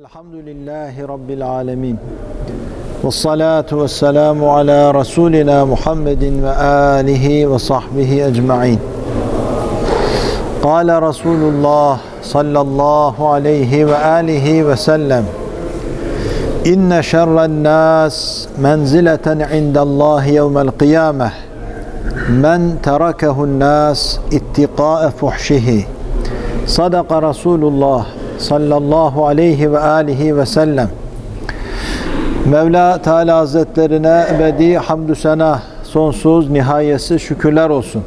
الحمد لله رب العالمين والصلاة والسلام على رسولنا محمد وآله وصحبه أجمعين. قال رسول الله صلى الله عليه وآله وسلم إن شر الناس منزلة عند الله يوم القيامة. من تركه الناس اتقاء فحشه. صدق رسول الله. Sallallahu aleyhi ve alihi ve sellem. Mevla Teala Hazretlerine ebedi hamdü sena sonsuz nihayetsiz şükürler olsun.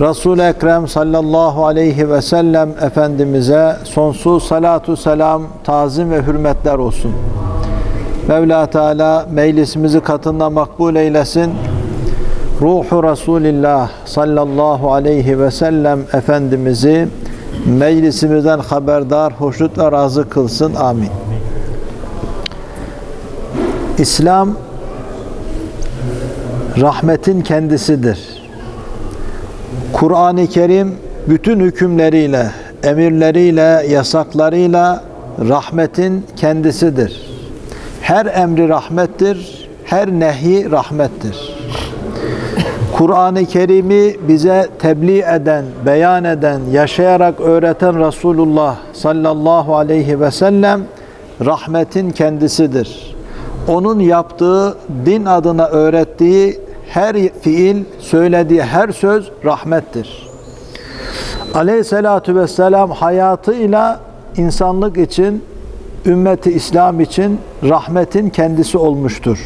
Resul-i Ekrem sallallahu aleyhi ve sellem Efendimiz'e sonsuz salatu selam, tazim ve hürmetler olsun. Mevla Teala meclisimizi katında makbul eylesin. Ruhu Resulillah sallallahu aleyhi ve sellem Efendimiz'i meclisimizden haberdar, hoşnut ve razı kılsın. Amin. İslam rahmetin kendisidir. Kur'an-ı Kerim bütün hükümleriyle, emirleriyle, yasaklarıyla rahmetin kendisidir. Her emri rahmettir, her nehi rahmettir. Kur'an-ı Kerim'i bize tebliğ eden, beyan eden, yaşayarak öğreten Resulullah sallallahu aleyhi ve sellem rahmetin kendisidir. Onun yaptığı, din adına öğrettiği her fiil, söylediği her söz rahmettir. Aleyhissalatu vesselam hayatıyla insanlık için, ümmeti İslam için rahmetin kendisi olmuştur.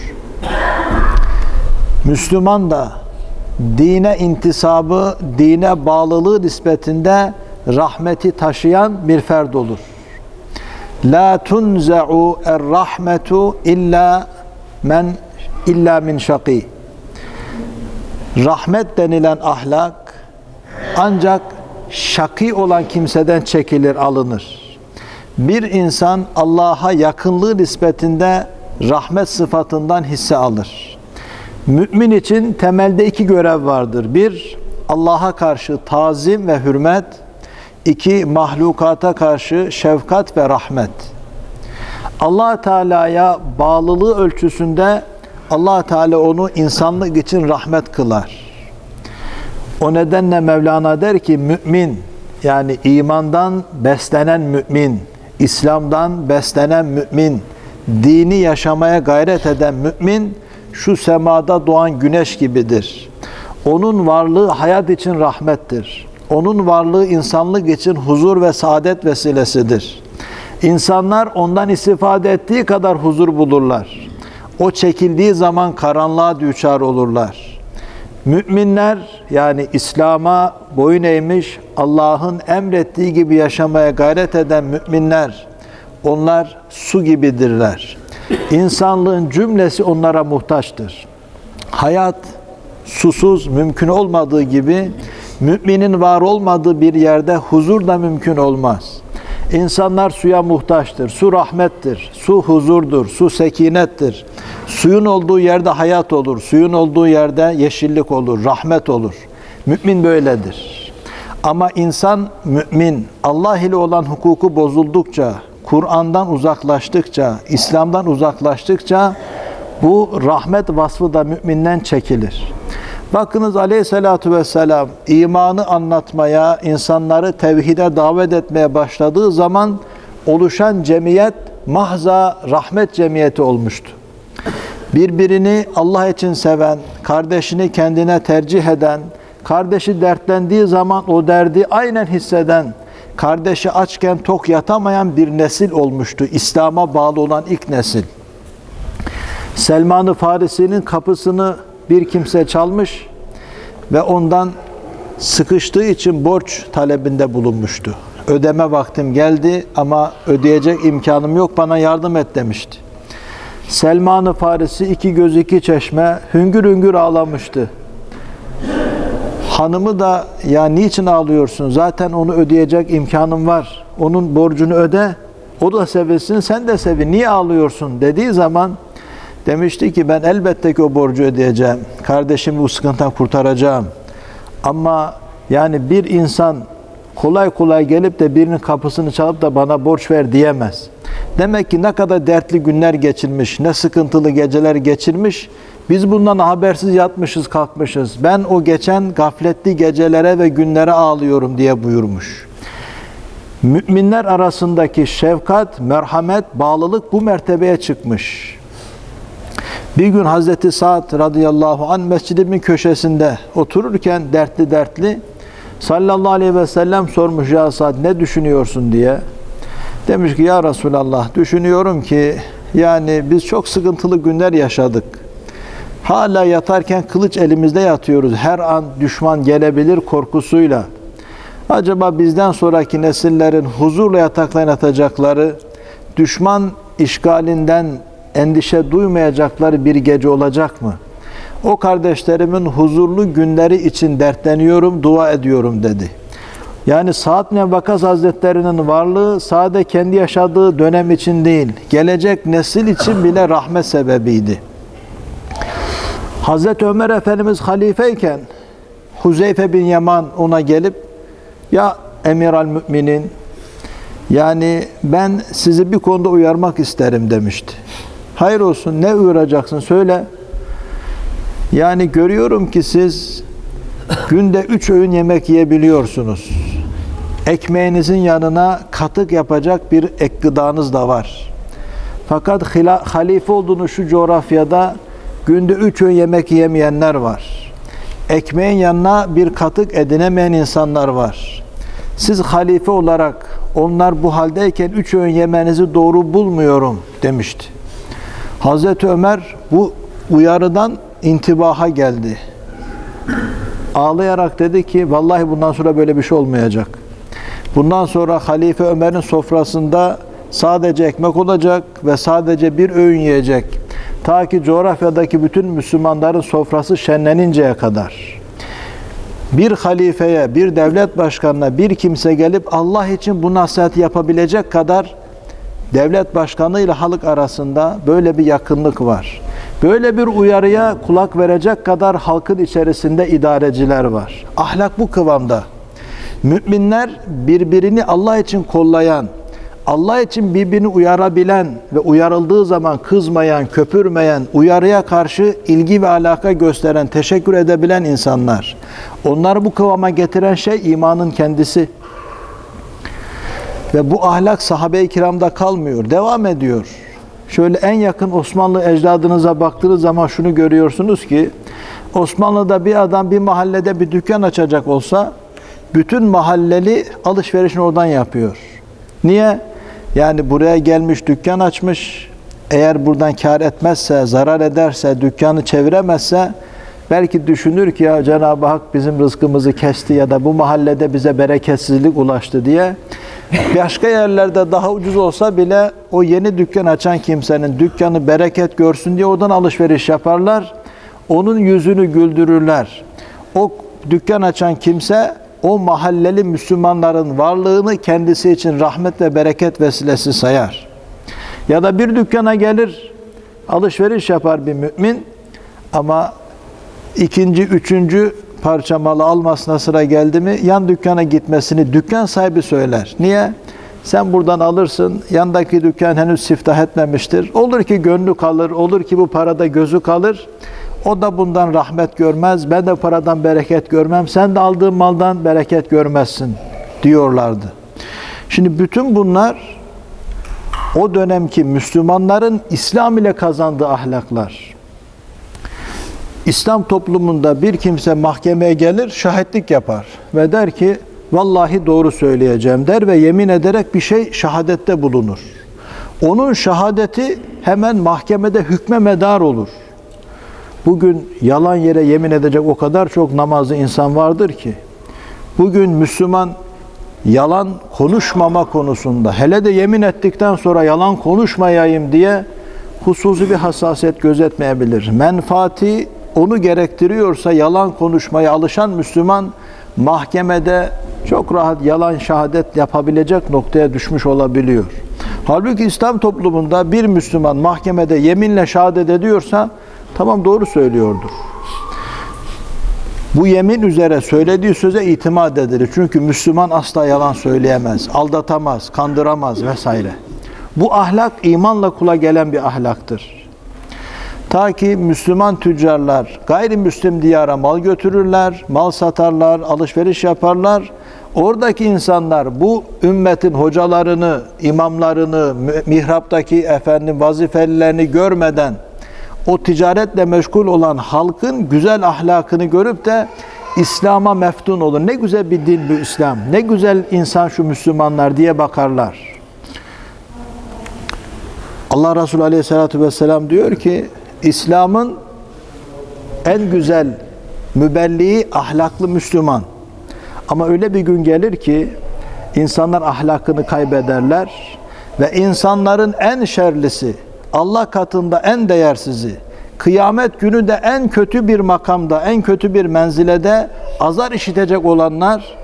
Müslüman da dine intisabı, dine bağlılığı nispetinde rahmeti taşıyan bir ferd olur. La tunza'u er-rahmetu illa men illa min şaki. Rahmet denilen ahlak ancak şaki olan kimseden çekilir, alınır. Bir insan Allah'a yakınlığı nispetinde rahmet sıfatından hisse alır. Mümin için temelde iki görev vardır. Bir, Allah'a karşı tazim ve hürmet. İki, mahlukata karşı şefkat ve rahmet. allah Teala'ya bağlılığı ölçüsünde allah Teala onu insanlık için rahmet kılar. O nedenle Mevlana der ki mümin yani imandan beslenen mümin, İslam'dan beslenen mümin, dini yaşamaya gayret eden mümin şu semada doğan güneş gibidir. Onun varlığı hayat için rahmettir. Onun varlığı insanlık için huzur ve saadet vesilesidir. İnsanlar ondan istifade ettiği kadar huzur bulurlar. O çekildiği zaman karanlığa düçar olurlar. Müminler yani İslam'a boyun eğmiş, Allah'ın emrettiği gibi yaşamaya gayret eden müminler, onlar su gibidirler. İnsanlığın cümlesi onlara muhtaçtır. Hayat susuz mümkün olmadığı gibi müminin var olmadığı bir yerde huzur da mümkün olmaz. İnsanlar suya muhtaçtır. Su rahmettir. Su huzurdur. Su sekinettir. Suyun olduğu yerde hayat olur. Suyun olduğu yerde yeşillik olur. Rahmet olur. Mümin böyledir. Ama insan mümin Allah ile olan hukuku bozuldukça, Kur'an'dan uzaklaştıkça, İslam'dan uzaklaştıkça bu rahmet vasfı da müminden çekilir. Bakınız aleyhissalatu vesselam imanı anlatmaya, insanları tevhide davet etmeye başladığı zaman oluşan cemiyet mahza rahmet cemiyeti olmuştu. Birbirini Allah için seven, kardeşini kendine tercih eden, kardeşi dertlendiği zaman o derdi aynen hisseden, kardeşi açken tok yatamayan bir nesil olmuştu. İslam'a bağlı olan ilk nesil. Selman-ı Farisi'nin kapısını bir kimse çalmış ve ondan sıkıştığı için borç talebinde bulunmuştu. Ödeme vaktim geldi ama ödeyecek imkanım yok bana yardım et demişti. Selman-ı Farisi iki göz iki çeşme hüngür hüngür ağlamıştı. Hanımı da ya niçin ağlıyorsun? Zaten onu ödeyecek imkanım var. Onun borcunu öde. O da sevilsin, sen de sevin. Niye ağlıyorsun? dediği zaman demişti ki ben elbette ki o borcu ödeyeceğim. Kardeşimi bu sıkıntıdan kurtaracağım. Ama yani bir insan kolay kolay gelip de birinin kapısını çalıp da bana borç ver diyemez. Demek ki ne kadar dertli günler geçirmiş, ne sıkıntılı geceler geçirmiş. Biz bundan habersiz yatmışız, kalkmışız. Ben o geçen gafletli gecelere ve günlere ağlıyorum diye buyurmuş. Müminler arasındaki şefkat, merhamet, bağlılık bu mertebeye çıkmış. Bir gün Hazreti Sa'd radıyallahu an mescidimin köşesinde otururken dertli dertli sallallahu aleyhi ve sellem sormuş ya Sa'd ne düşünüyorsun diye. Demiş ki ya Resulallah düşünüyorum ki yani biz çok sıkıntılı günler yaşadık. Hala yatarken kılıç elimizde yatıyoruz. Her an düşman gelebilir korkusuyla. Acaba bizden sonraki nesillerin huzurla yataklarına yatacakları, düşman işgalinden endişe duymayacakları bir gece olacak mı? O kardeşlerimin huzurlu günleri için dertleniyorum, dua ediyorum dedi. Yani Sa'd bin Vakas Hazretleri'nin varlığı sade kendi yaşadığı dönem için değil, gelecek nesil için bile rahmet sebebiydi. Hazreti Ömer Efendimiz halifeyken Huzeyfe bin Yaman ona gelip ya emir al müminin yani ben sizi bir konuda uyarmak isterim demişti. Hayır olsun ne uyaracaksın söyle. Yani görüyorum ki siz günde üç öğün yemek yiyebiliyorsunuz. Ekmeğinizin yanına katık yapacak bir ek gıdanız da var. Fakat halife olduğunuz şu coğrafyada günde üç öğün yemek yiyemeyenler var. Ekmeğin yanına bir katık edinemeyen insanlar var. Siz halife olarak onlar bu haldeyken üç öğün yemenizi doğru bulmuyorum demişti. Hazreti Ömer bu uyarıdan intibaha geldi. Ağlayarak dedi ki vallahi bundan sonra böyle bir şey olmayacak. Bundan sonra Halife Ömer'in sofrasında sadece ekmek olacak ve sadece bir öğün yiyecek. Ta ki coğrafyadaki bütün Müslümanların sofrası şenleninceye kadar. Bir halifeye, bir devlet başkanına bir kimse gelip Allah için bu nasihati yapabilecek kadar devlet başkanı ile halk arasında böyle bir yakınlık var. Böyle bir uyarıya kulak verecek kadar halkın içerisinde idareciler var. Ahlak bu kıvamda. Müminler birbirini Allah için kollayan, Allah için birbirini uyarabilen ve uyarıldığı zaman kızmayan, köpürmeyen, uyarıya karşı ilgi ve alaka gösteren, teşekkür edebilen insanlar. Onları bu kıvama getiren şey imanın kendisi. Ve bu ahlak sahabe-i kiramda kalmıyor, devam ediyor. Şöyle en yakın Osmanlı ecdadınıza baktığınız zaman şunu görüyorsunuz ki Osmanlı'da bir adam bir mahallede bir dükkan açacak olsa bütün mahalleli alışverişini oradan yapıyor. Niye? Yani buraya gelmiş dükkan açmış. Eğer buradan kar etmezse, zarar ederse, dükkanı çeviremezse belki düşünür ki ya Cenab-ı Hak bizim rızkımızı kesti ya da bu mahallede bize bereketsizlik ulaştı diye. Başka yerlerde daha ucuz olsa bile o yeni dükkan açan kimsenin dükkanı bereket görsün diye oradan alışveriş yaparlar. Onun yüzünü güldürürler. O dükkan açan kimse o mahalleli Müslümanların varlığını kendisi için rahmet ve bereket vesilesi sayar. Ya da bir dükkana gelir, alışveriş yapar bir mümin ama ikinci, üçüncü parça malı almasına sıra geldi mi yan dükkana gitmesini dükkan sahibi söyler. Niye? Sen buradan alırsın, yandaki dükkan henüz siftah etmemiştir. Olur ki gönlü kalır, olur ki bu parada gözü kalır. O da bundan rahmet görmez, ben de paradan bereket görmem, sen de aldığın maldan bereket görmezsin diyorlardı. Şimdi bütün bunlar o dönemki Müslümanların İslam ile kazandığı ahlaklar. İslam toplumunda bir kimse mahkemeye gelir, şahitlik yapar ve der ki vallahi doğru söyleyeceğim der ve yemin ederek bir şey şahadette bulunur. Onun şahadeti hemen mahkemede hükme medar olur. Bugün yalan yere yemin edecek o kadar çok namazlı insan vardır ki bugün Müslüman yalan konuşmama konusunda hele de yemin ettikten sonra yalan konuşmayayım diye hususi bir hassasiyet gözetmeyebilir. Menfaati onu gerektiriyorsa yalan konuşmaya alışan Müslüman mahkemede çok rahat yalan şehadet yapabilecek noktaya düşmüş olabiliyor. Halbuki İslam toplumunda bir Müslüman mahkemede yeminle şehadet ediyorsa tamam doğru söylüyordur. Bu yemin üzere söylediği söze itimat edilir. Çünkü Müslüman asla yalan söyleyemez, aldatamaz, kandıramaz vesaire. Bu ahlak imanla kula gelen bir ahlaktır. Ta ki Müslüman tüccarlar gayrimüslim diyara mal götürürler, mal satarlar, alışveriş yaparlar. Oradaki insanlar bu ümmetin hocalarını, imamlarını, mihraptaki efendim vazifelilerini görmeden o ticaretle meşgul olan halkın güzel ahlakını görüp de İslam'a meftun olur. Ne güzel bir din bu İslam. Ne güzel insan şu Müslümanlar diye bakarlar. Allah Resulü Aleyhisselatü Vesselam diyor ki İslam'ın en güzel mübelliği ahlaklı Müslüman. Ama öyle bir gün gelir ki insanlar ahlakını kaybederler ve insanların en şerlisi, Allah katında en değersizi, kıyamet günü de en kötü bir makamda, en kötü bir menzilede azar işitecek olanlar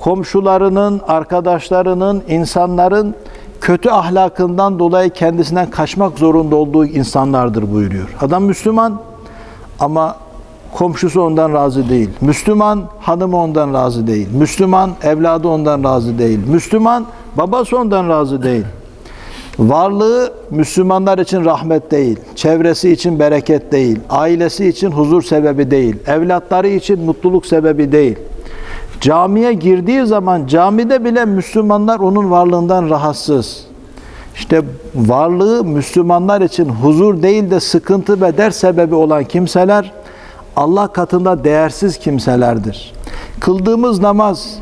komşularının, arkadaşlarının, insanların kötü ahlakından dolayı kendisinden kaçmak zorunda olduğu insanlardır buyuruyor. Adam Müslüman ama komşusu ondan razı değil. Müslüman hanımı ondan razı değil. Müslüman evladı ondan razı değil. Müslüman babası ondan razı değil. Varlığı Müslümanlar için rahmet değil, çevresi için bereket değil, ailesi için huzur sebebi değil, evlatları için mutluluk sebebi değil. Camiye girdiği zaman camide bile Müslümanlar onun varlığından rahatsız. İşte varlığı Müslümanlar için huzur değil de sıkıntı ve dert sebebi olan kimseler Allah katında değersiz kimselerdir. Kıldığımız namaz,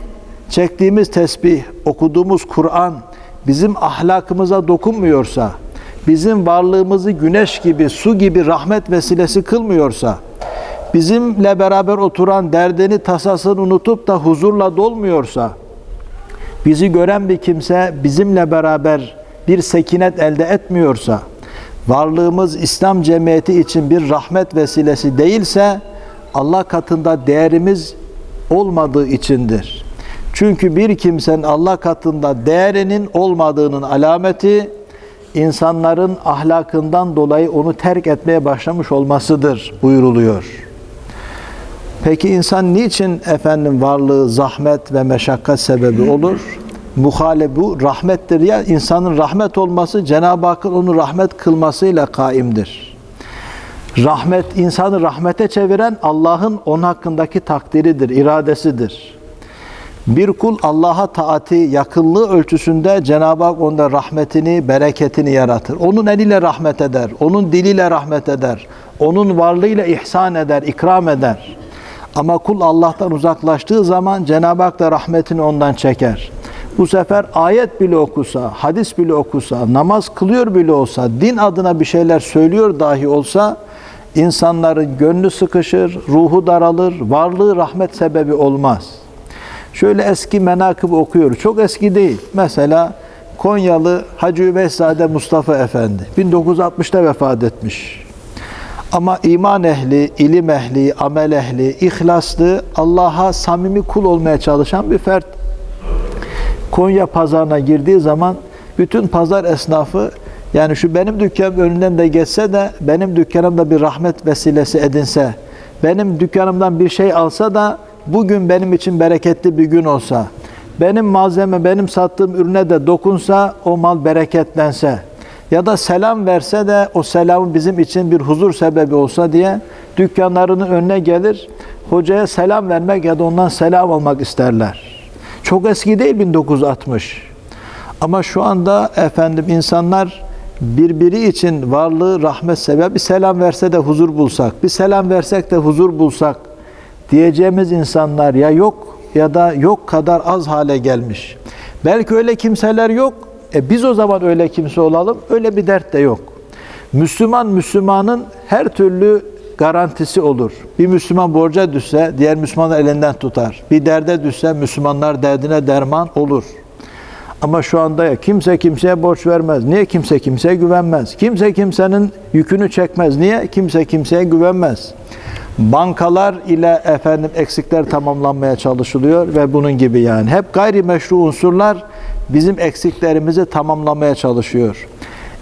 çektiğimiz tesbih, okuduğumuz Kur'an bizim ahlakımıza dokunmuyorsa, bizim varlığımızı güneş gibi, su gibi rahmet vesilesi kılmıyorsa, bizimle beraber oturan derdini, tasasını unutup da huzurla dolmuyorsa, bizi gören bir kimse bizimle beraber bir sekinet elde etmiyorsa, varlığımız İslam cemiyeti için bir rahmet vesilesi değilse, Allah katında değerimiz olmadığı içindir. Çünkü bir kimsenin Allah katında değerinin olmadığının alameti, insanların ahlakından dolayı onu terk etmeye başlamış olmasıdır buyuruluyor. Peki insan niçin efendim varlığı zahmet ve meşakkat sebebi olur? Muhale bu rahmettir ya insanın rahmet olması Cenab-ı Hakk'ın onu rahmet kılmasıyla kaimdir. Rahmet insanı rahmete çeviren Allah'ın onun hakkındaki takdiridir, iradesidir. Bir kul Allah'a taati, yakınlığı ölçüsünde Cenab-ı Hak onda rahmetini, bereketini yaratır. Onun eliyle rahmet eder, onun diliyle rahmet eder, onun varlığıyla ihsan eder, ikram eder. Ama kul Allah'tan uzaklaştığı zaman Cenab-ı Hak da rahmetini ondan çeker. Bu sefer ayet bile okusa, hadis bile okusa, namaz kılıyor bile olsa, din adına bir şeyler söylüyor dahi olsa, insanların gönlü sıkışır, ruhu daralır, varlığı rahmet sebebi olmaz. Şöyle eski menakıb okuyoruz. Çok eski değil. Mesela Konyalı Hacı Üveysade Mustafa Efendi 1960'ta vefat etmiş. Ama iman ehli, ilim ehli, amel ehli, ihlaslı, Allah'a samimi kul olmaya çalışan bir fert. Konya pazarına girdiği zaman bütün pazar esnafı yani şu benim dükkanım önünden de geçse de benim dükkanımda bir rahmet vesilesi edinse, benim dükkanımdan bir şey alsa da bugün benim için bereketli bir gün olsa, benim malzeme, benim sattığım ürüne de dokunsa o mal bereketlense ya da selam verse de o selamı bizim için bir huzur sebebi olsa diye dükkanlarının önüne gelir, hocaya selam vermek ya da ondan selam almak isterler. Çok eski değil 1960. Ama şu anda efendim insanlar birbiri için varlığı rahmet sebebi selam verse de huzur bulsak, bir selam versek de huzur bulsak diyeceğimiz insanlar ya yok ya da yok kadar az hale gelmiş. Belki öyle kimseler yok. E biz o zaman öyle kimse olalım. Öyle bir dert de yok. Müslüman Müslümanın her türlü garantisi olur. Bir Müslüman borca düşse diğer Müslümanı elinden tutar. Bir derde düşse Müslümanlar derdine derman olur. Ama şu anda ya kimse kimseye borç vermez. Niye kimse kimseye güvenmez? Kimse kimsenin yükünü çekmez. Niye? Kimse kimseye güvenmez. Bankalar ile efendim eksikler tamamlanmaya çalışılıyor ve bunun gibi yani. Hep gayrimeşru unsurlar bizim eksiklerimizi tamamlamaya çalışıyor.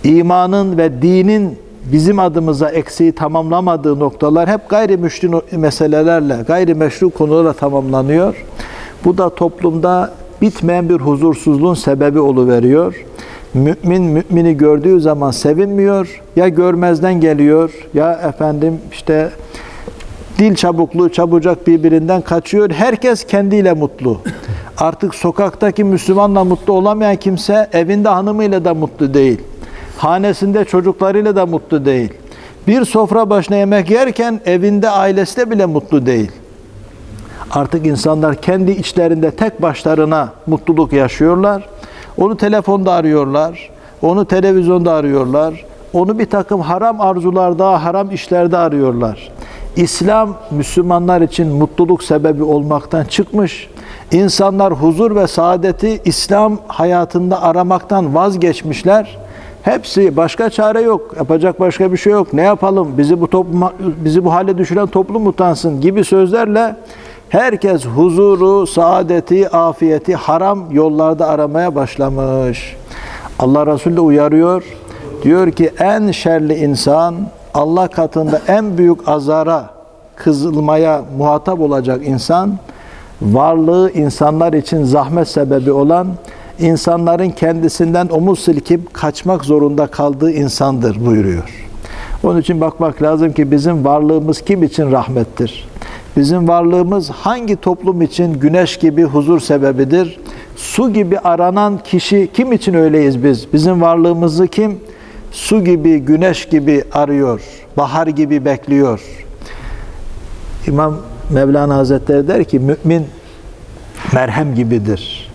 İmanın ve dinin bizim adımıza eksiği tamamlamadığı noktalar hep gayrimeşru meselelerle, gayrimeşru konularla tamamlanıyor. Bu da toplumda bitmeyen bir huzursuzluğun sebebi oluveriyor. Mümin mümini gördüğü zaman sevinmiyor. Ya görmezden geliyor ya efendim işte dil çabukluğu çabucak birbirinden kaçıyor. Herkes kendiyle mutlu. Artık sokaktaki Müslümanla mutlu olamayan kimse evinde hanımıyla da mutlu değil. Hanesinde çocuklarıyla da mutlu değil. Bir sofra başına yemek yerken evinde ailesiyle bile mutlu değil. Artık insanlar kendi içlerinde tek başlarına mutluluk yaşıyorlar. Onu telefonda arıyorlar. Onu televizyonda arıyorlar. Onu bir takım haram arzularda, haram işlerde arıyorlar. İslam Müslümanlar için mutluluk sebebi olmaktan çıkmış. İnsanlar huzur ve saadeti İslam hayatında aramaktan vazgeçmişler. Hepsi başka çare yok. Yapacak başka bir şey yok. Ne yapalım? Bizi bu topluma, bizi bu hale düşüren toplum utansın gibi sözlerle herkes huzuru, saadeti, afiyeti haram yollarda aramaya başlamış. Allah Resulü de uyarıyor. Diyor ki en şerli insan Allah katında en büyük azara, kızılmaya muhatap olacak insan varlığı insanlar için zahmet sebebi olan insanların kendisinden omuz silkip kaçmak zorunda kaldığı insandır buyuruyor. Onun için bakmak lazım ki bizim varlığımız kim için rahmettir? Bizim varlığımız hangi toplum için güneş gibi huzur sebebidir? Su gibi aranan kişi kim için öyleyiz biz? Bizim varlığımızı kim? Su gibi, güneş gibi arıyor, bahar gibi bekliyor. İmam Mevlana Hazretleri der ki mümin merhem gibidir.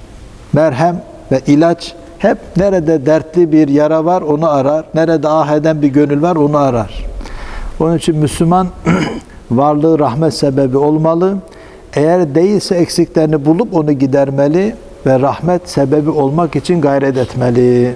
Merhem ve ilaç hep nerede dertli bir yara var onu arar. Nerede ah eden bir gönül var onu arar. Onun için Müslüman varlığı rahmet sebebi olmalı. Eğer değilse eksiklerini bulup onu gidermeli ve rahmet sebebi olmak için gayret etmeli.